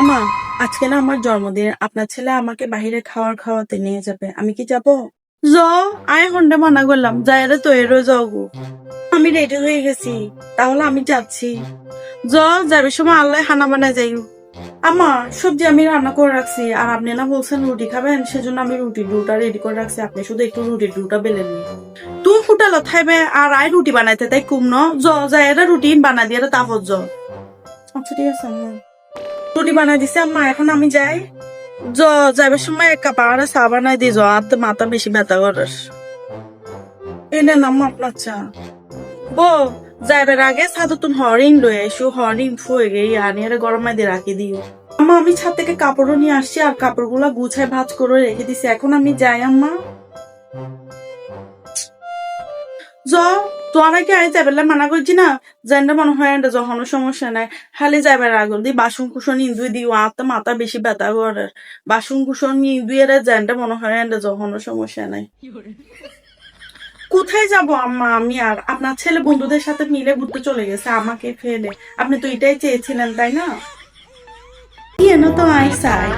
আমা আজকে না আমার জন্মদিন। আপনার ছেলে আমাকে বাহিরে খাওয়ার খাওয়াতে নিয়ে যাবে। আমি কি যাব? জ আয় হন্ডে মানা করলাম। যাই রে তো এরও যাও আমি রেডি হয়ে গেছি। তাহলে আমি যাচ্ছি। জ যাবে সময় আল্লাহ হানা বানায় যাই। আমা সবজি আমি রান্না করে রাখছি। আর আপনি না বলছেন রুটি খাবেন, সেজন্য আমি রুটি ডুটা রেডি করে রাখছি। আপনি শুধু একটু রুটি ডুটা বেলে নিন। তুই হোটেল থাইবে আর আই রুটি বানাইতে, তাই কুম ন? যাই রে, রুটি বানা দিয়ে তারপর জ আচ্ছা ঠিক আছে রুটি বানাই দিছে, আম্মা, এখন আমি যাই। জ, যাইবার সময় এক কাপ আর চা বানাই দি জ আর তো মাথা বেশি ব্যথা করাস এনে নাম আপনার চা। বো, যাইবার আগে সাধু তুমি হরিণ লয়ে এসো হরিণ ফুয়ে গে আনিয়ারে গরমাই দিয়ে রাখি দিও। আম্মা, আমি ছাদ থেকে কাপড়ও নিয়ে আসছি, আর কাপড়গুলা গুছায় ভাজ করে রেখে দিছি, এখন আমি যাই আম্মা। জ তোরা কি আই যাবে মানা করছি না? জেন্ডা মনে হয় এটা যখন সমস্যা নাই, খালি যাবার আগল দি বাসন কুসন ইন্দুই দি আত্মা মাথা বেশি ব্যথা করে। বাসন কুসন ইন্দুই এর জেন্ডা মনে হয় এটা যখন সমস্যা নাই। কোথায় যাব আম্মা আমি আর? আপনার ছেলে বন্ধুদের সাথে মিলে ঘুরতে চলে গেছে, আমাকে ফেলে। আপনি তো এটাই চেয়েছিলেন, তাই না? ইয়ে না তো আই সাই